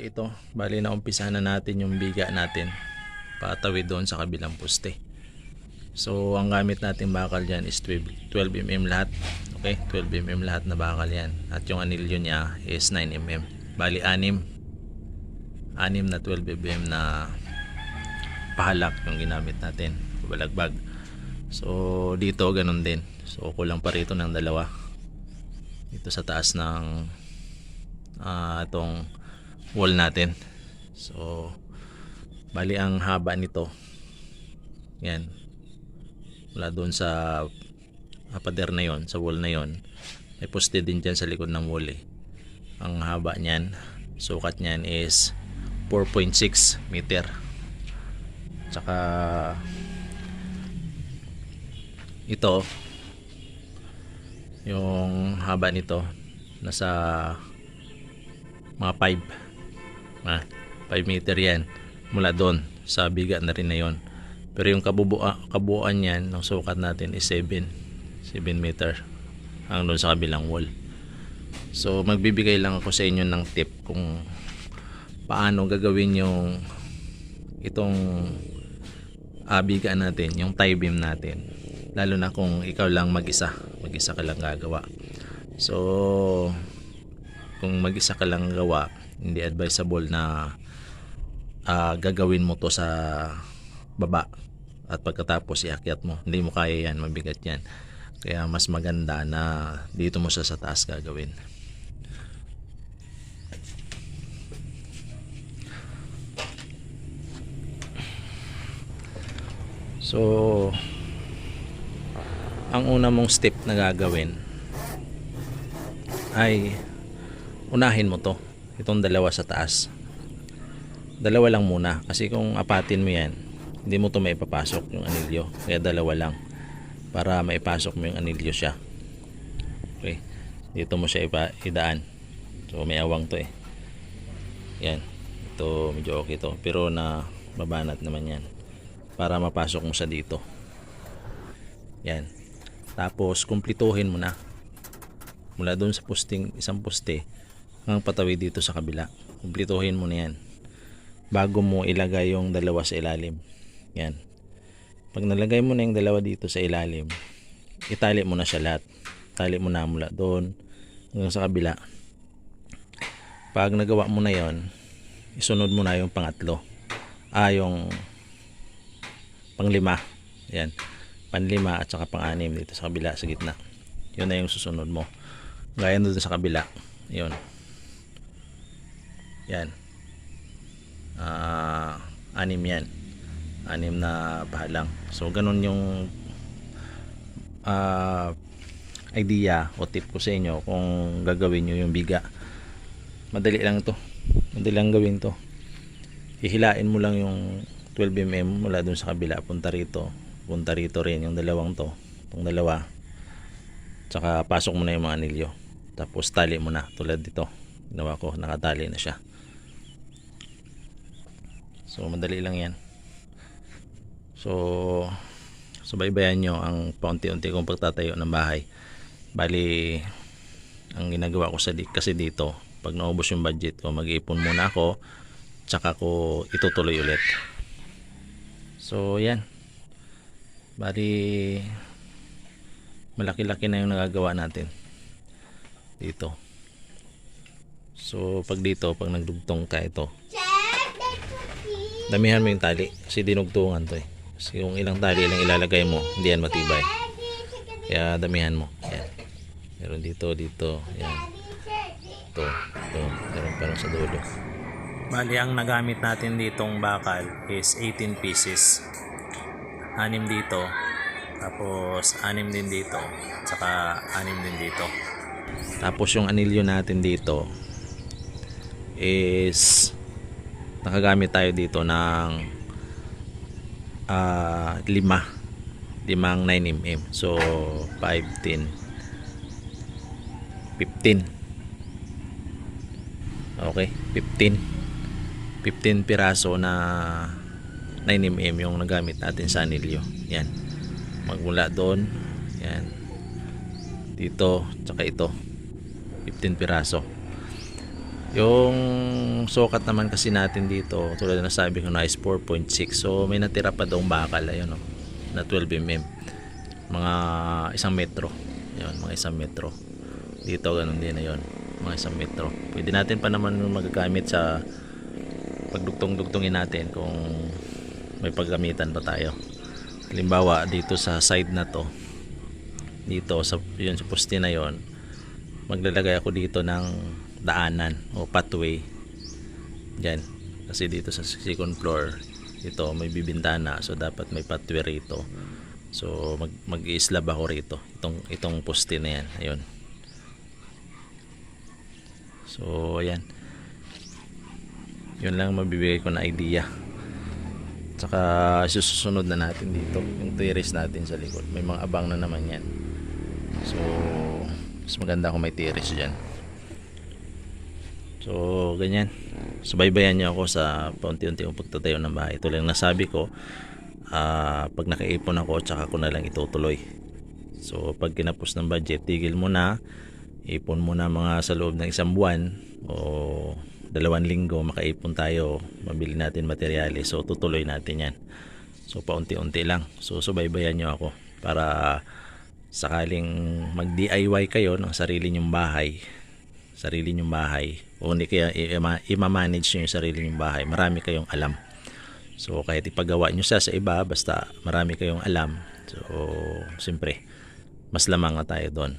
ito. Bali na umpisa na natin yung biga natin. Patawid doon sa kabilang poste. So ang gamit natin bakal dyan is 12, 12 mm lahat. Okay, 12 mm lahat na bakal yan. At yung anilyo niya is 9 mm. Bali 6. 6 na 12 mm na pahalak yung ginamit natin. Balagbag. So dito ganun din. So kulang pa rito ng dalawa. Dito sa taas ng ah, itong wall natin. So bali ang haba nito. Yan. Mula doon sa pader na yon, sa wall na yon. May poste din dyan sa likod ng wall eh. Ang haba niyan, sukat niyan is 4.6 meter. Tsaka ito yung haba nito nasa mga 5 ah, 5 meter yan mula doon sa biga na rin na yon pero yung kabubua, kabuuan yan ng sukat natin is 7 7 meter hanggang doon sa kabilang wall so magbibigay lang ako sa inyo ng tip kung paano gagawin yung itong abigaan natin, yung tie beam natin. Lalo na kung ikaw lang mag-isa, mag-isa ka lang gagawa. So, kung mag-isa ka lang gawa, hindi advisable na ah, gagawin mo to sa baba at pagkatapos iakyat mo. Hindi mo kaya yan, mabigat yan. Kaya mas maganda na dito mo siya sa taas gagawin. So, ang una mong step na gagawin ay unahin mo to. Itong dalawa sa taas. Dalawa lang muna. Kasi kung apatin mo yan, hindi mo to maipapasok yung anilyo. Kaya dalawa lang. Para maipasok mo yung anilyo siya. Okay. Dito mo siya ipa, idaan. So, may awang to eh. Yan. Ito, medyo okay to. Pero na babanat naman yan para mapasok mo sa dito. Yan. Tapos, kumplituhin mo na. Mula doon sa posting, isang poste, hanggang patawid dito sa kabila. Kumplituhin mo na yan. Bago mo ilagay yung dalawa sa ilalim. Yan. Pag nalagay mo na yung dalawa dito sa ilalim, itali mo na siya lahat. Tali mo na mula doon hanggang sa kabila. Pag nagawa mo na yon, isunod mo na yung pangatlo. Ah, yung panglima. Yan. Panlima at saka pang-anim dito sa kabila sa gitna. Yun na yung susunod mo. Gaya doon sa kabila. Yun. Yan. Ah, anim yan. Anim na pahalang. So ganun yung ah, idea o tip ko sa inyo kung gagawin nyo yung biga. Madali lang to. Madali lang gawin to. Hihilain mo lang yung 12mm mula dun sa kabila punta rito punta rito rin yung dalawang to itong dalawa tsaka pasok mo na yung mga anilyo tapos tali mo na tulad dito ginawa ko nakatali na siya so madali lang yan so subaybayan nyo ang paunti-unti kong pagtatayo ng bahay bali ang ginagawa ko sa di kasi dito pag naubos yung budget ko mag-ipon muna ako tsaka ko itutuloy ulit So, yan. Bali, malaki-laki na yung nagagawa natin. Dito. So, pag dito, pag nagdugtong ka ito, damihan mo yung tali. Kasi dinugtungan to eh. Kasi kung ilang tali lang ilalagay mo, hindi yan matibay. Kaya damihan mo. Yan. Meron dito, dito. Yan. Ito, ito. Meron pa rin sa dulo. Bali, ang nagamit natin ditong bakal is 18 pieces. Anim dito, tapos anim din dito, saka anim din dito. Tapos yung anilyo natin dito is nakagamit tayo dito ng ah, lima. Limang 9mm. So, 5, 10, 15. Okay, 15. 15 piraso na 9mm yung nagamit natin sa anilyo. Yan. Magmula doon. Yan. Dito. Tsaka ito. 15 piraso. Yung sukat naman kasi natin dito, tulad na sabi ko na is 4.6. So may natira pa daw bakal ayun no, na 12 mm. Mga isang metro. Yun, mga isang metro. Dito ganun din na yun, mga isang metro. Pwede natin pa naman magagamit sa pagdugtong-dugtongin natin kung may paggamitan pa tayo. Halimbawa dito sa side na to, dito sa yun sa poste na yon maglalagay ako dito ng daanan o pathway Diyan. Kasi dito sa second floor, ito may bibintana. So dapat may pathway rito. So mag mag-iislab ako rito. Itong itong poste na yan. Ayun. So ayan. Yun lang mabibigay ko na idea. Tsaka susunod na natin dito yung terrace natin sa likod. May mga abang na naman yan. So mas maganda kung may terrace dyan. So, ganyan. Subaybayan niyo ako sa paunti-unti kong pagtatayo ng bahay. Ito lang nasabi ko, ah, pag nakaipon ako, tsaka ko na lang itutuloy. So, pag kinapos ng budget, tigil mo na, ipon mo na mga sa loob ng isang buwan o dalawang linggo, makaipon tayo, mabili natin materyales. So, tutuloy natin yan. So, paunti-unti lang. So, subaybayan niyo ako para sakaling mag-DIY kayo ng sarili nyong bahay, sarili nyong bahay, o hindi kaya ima-manage nyo yung sarili nyong bahay, marami kayong alam. So, kahit ipagawa nyo siya sa iba, basta marami kayong alam. So, siyempre, mas lamang na tayo doon.